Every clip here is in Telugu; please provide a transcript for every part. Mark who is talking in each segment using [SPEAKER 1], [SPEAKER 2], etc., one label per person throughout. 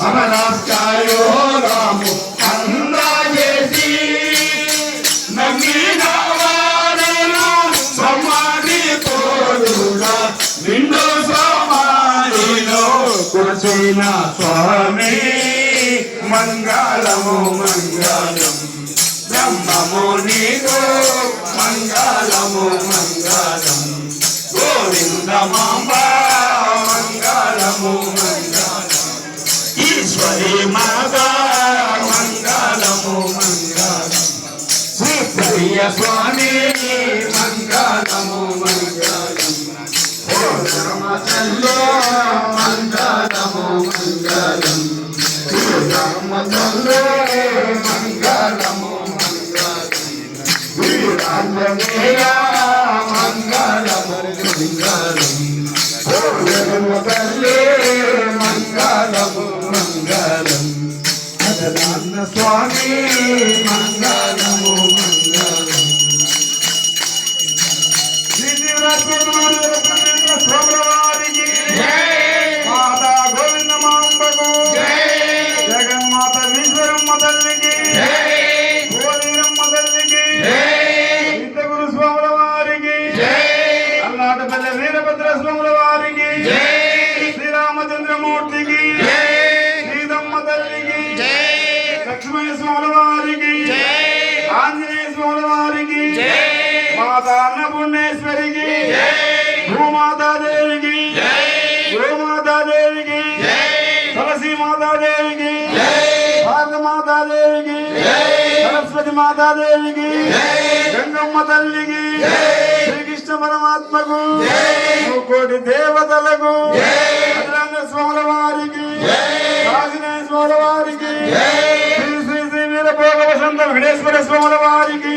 [SPEAKER 1] అమరాస్కాయో రాము అందాజేసి నమ్మిన వాడను సమాధి తోడుగా నిండు సమాధిలో కురచిన స్వామి. మంగళము మంగళం. బ్రహ్మము నీకు మంగళము మంగళం. గోవిందమాంబా అయ్య స్వామి మంగళము మంగళము. మంగళము మంగళం ధర్మతల్లో మంగళము మంగళం అదనాన్న స్వామి మంగళము మంగళం.
[SPEAKER 2] స్వామివారికి మాతా గోవిందమాంబకు జగన్మాత ఈశ్వరమ్మ తల్లికి గోవీరమ్మ తల్లికి ఇంతగురు స్వాముల వారికి అల్లాటపల్లి వీరభద్ర స్వాముల వారికి శ్రీరామచంద్రమూర్తికి మాతా అన్నపూర్ణేశ్వరికి భూమాతాదేవికి గోమాతాదేవికి తులసి మాతాదేవికి భారతమాతాదేవికి సరస్వతి మాతాదేవికి గంగమ్మ తల్లికి శ్రీకృష్ణ పరమాత్మకు కోటి దేవతలకు అఖిలాండ స్వాముల వారికి ఆంజనేయ స్వాముల వారికి శ్రీ శ్రీ శ్రీ వీరభోగ వసంత వెంకటేశ్వర స్వాముల వారికి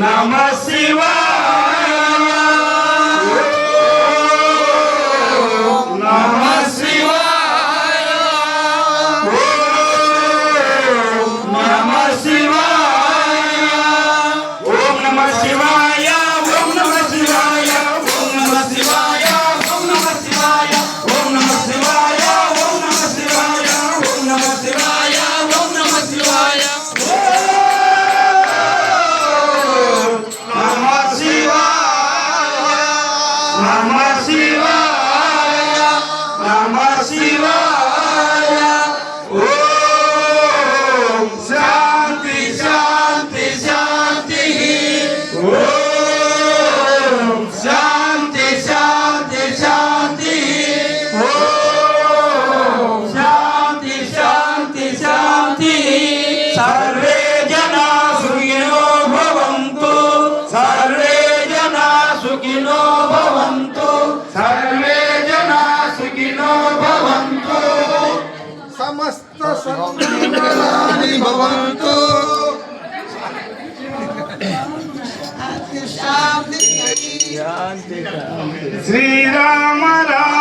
[SPEAKER 2] నమ శివా శాంతి శాంతి శాంతి. శాంతి శాంతి శాంతి. సర్వే జనా సుఖినో భవంతు. సర్వే జనా సుఖినో భవంతు. సర్వే జనా సుఖినో భవంతు.
[SPEAKER 3] సమస్త భవంతు.
[SPEAKER 2] శ్రీరామ రామ